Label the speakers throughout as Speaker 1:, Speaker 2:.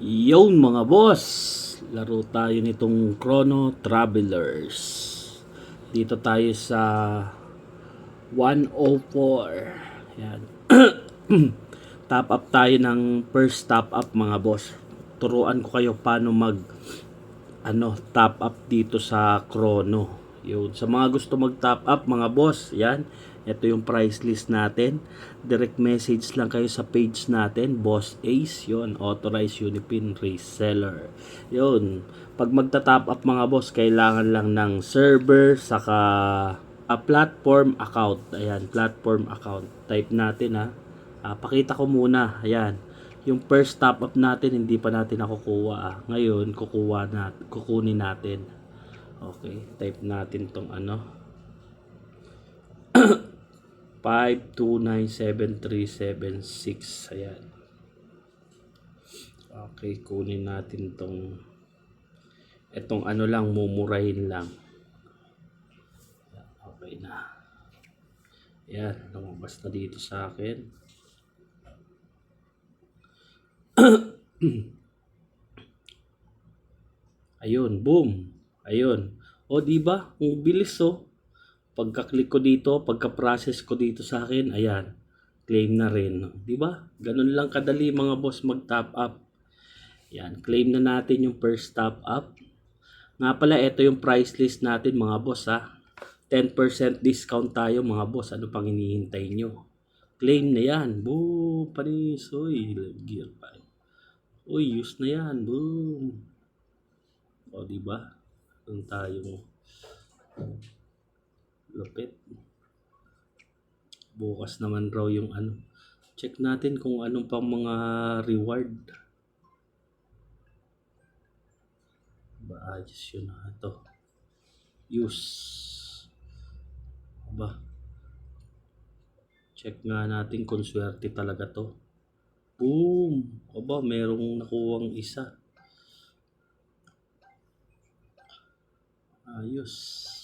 Speaker 1: Yon mga boss, laro tayo nitong Chrono Travelers. Dito tayo sa 104. Yan. top up tayo ng first top up mga boss. Turuan ko kayo paano mag ano, top up dito sa Chrono. Yun. Sa mga gusto mag top up mga boss, yan. Ito yung price list natin. Direct message lang kayo sa page natin, Boss Ace, yun, authorized Unipin reseller. Yun. Pag magta-top up mga boss, kailangan lang ng server, saka a platform account. Ayan, platform account. Type natin ha. Ah, pakita ko muna. Ayan. Yung first top up natin, hindi pa natin nakukuha. Ah. Ngayon, kukuha nat kukunin natin. Okay, type natin tong ano. 5297376 ayan. Okay kunin natin tong etong ano lang mumurahin lang. Okay na. Ayan lumabas na dito sa akin. Ayun boom. Ayun. O di ba? Ang bilis oh pagka-click ko dito, pagka-process ko dito sa akin, ayan, claim na rin. Di ba? Ganun lang kadali mga boss mag-top up. Yan, claim na natin yung first top up. Nga pala, ito yung price list natin mga boss ha. 10% discount tayo mga boss. Ano pang hinihintay nyo? Claim na yan. Boom! Panis. Uy, gear 5. Uy, use na yan. Boom! O, di ba? Doon tayo lupit. Bukas naman raw yung ano. Check natin kung anong pang mga reward. Ba ayos yun na ito. Use. Ba. Check nga natin kung swerte talaga to. Boom! Aba merong nakuwang isa. Ayos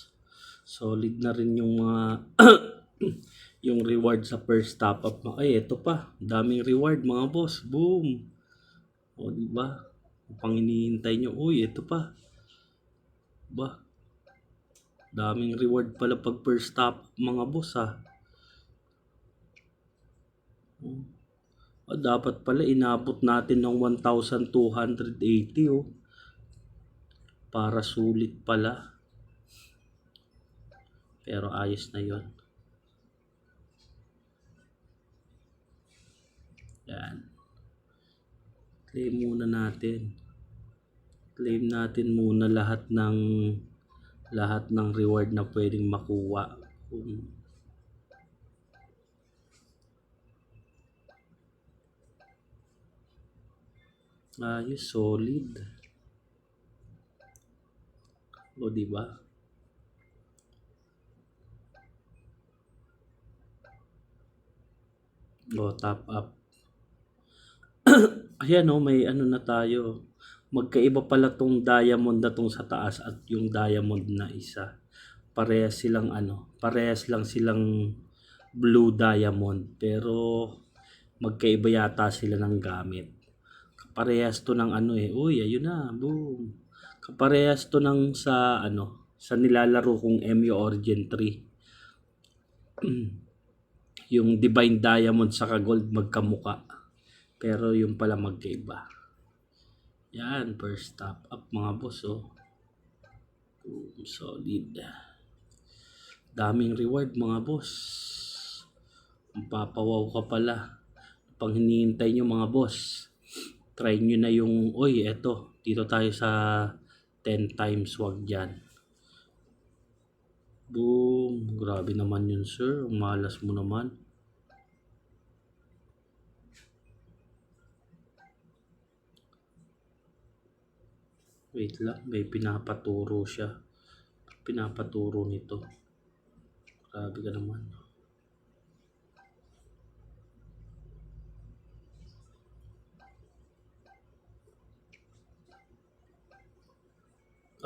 Speaker 1: solid na rin yung mga yung reward sa first top up mo. Ay, ito pa. Daming reward mga boss. Boom. O, di ba? Pang hinihintay nyo. Uy, ito pa. Ba? Daming reward pala pag first top up mga boss ha. O, dapat pala inabot natin ng 1,280 oh. Para sulit pala. Pero ayos na yon. Yan. Claim muna natin. Claim natin muna lahat ng lahat ng reward na pwedeng makuha. Um, ayos, solid. O, di O, top up. Ayan o, may ano na tayo. Magkaiba pala tong diamond na tong sa taas at yung diamond na isa. Parehas silang ano, parehas lang silang blue diamond. Pero magkaiba yata sila ng gamit. Kaparehas to ng ano eh. Uy, ayun na, boom. Kaparehas to ng sa ano, sa nilalaro kong MU Origin 3. yung divine diamond sa gold magkamuka. Pero yung pala magkaiba. Yan, first top up mga boss oh. Boom, solid. Daming reward mga boss. Papawaw ka pala. Pang hinihintay nyo mga boss. Try nyo na yung, oy, eto. Dito tayo sa 10 times, wag dyan. Boom. Grabe naman yun, sir. Malas mo naman. Wait lang. May pinapaturo siya. Pinapaturo nito. Grabe ka naman.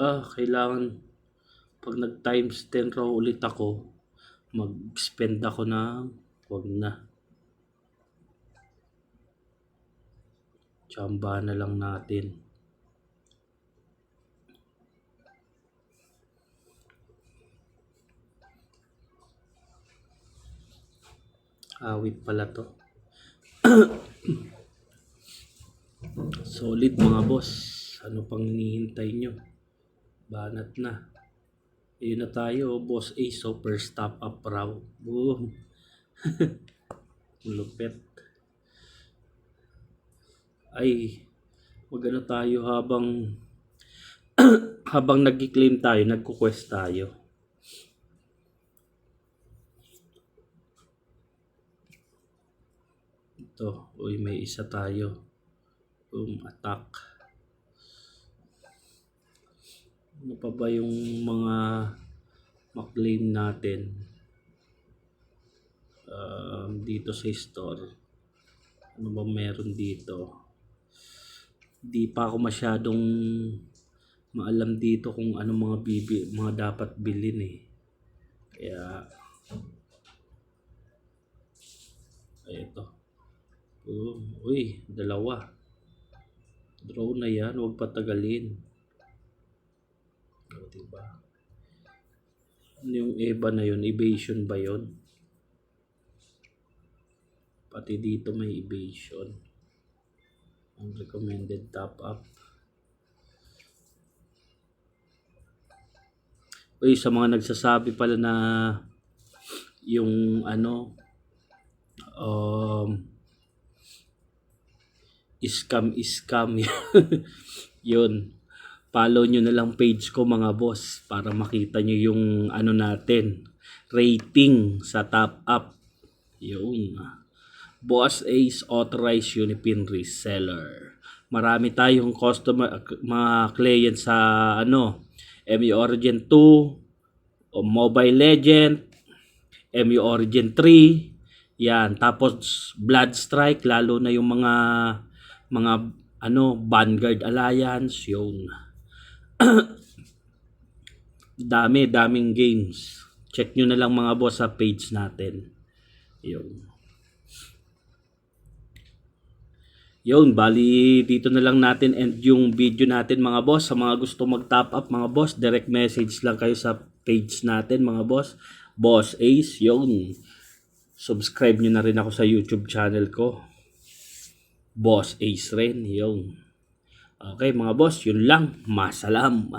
Speaker 1: Ah, kailangan pag nag times 10 raw ulit ako, mag-spend ako ng wag na. Tsamba na lang natin. Awit pala to. Solid mga boss. Ano pang hinihintay nyo? Banat na. Ayun na tayo, boss A, super stop up raw. Boom. Lupet. Ay, magano tayo habang habang nag-claim tayo, nagko-quest tayo. Ito, uy, may isa tayo. Boom, attack. Ano pa ba yung mga maklaim natin um, dito sa store? Ano ba meron dito? Di pa ako masyadong maalam dito kung ano mga bibi, mga dapat bilhin eh. Kaya ay ito. Oh, uy, dalawa. Draw na yan, huwag patagalin. O, diba? Ano yung EVA na yun? Evasion ba yun? Pati dito may evasion. Ang recommended top up. Uy, sa mga nagsasabi pala na yung ano um scam scam yun follow nyo na lang page ko mga boss para makita nyo yung ano natin rating sa top up. Yun. Boss Ace authorized Unipin reseller. Marami tayong customer mga client sa ano MU Origin 2 o Mobile Legend MU Origin 3 yan. Tapos Blood Strike lalo na yung mga mga ano Vanguard Alliance. Yung dami daming games. Check nyo na lang mga boss sa page natin. Yun. Yun bali dito na lang natin end yung video natin mga boss. Sa mga gusto mag top up mga boss direct message lang kayo sa page natin mga boss. Boss ace yun. Subscribe nyo na rin ako sa youtube channel ko. Boss Ace rin, yung. Okay mga boss, yun lang. Masalam.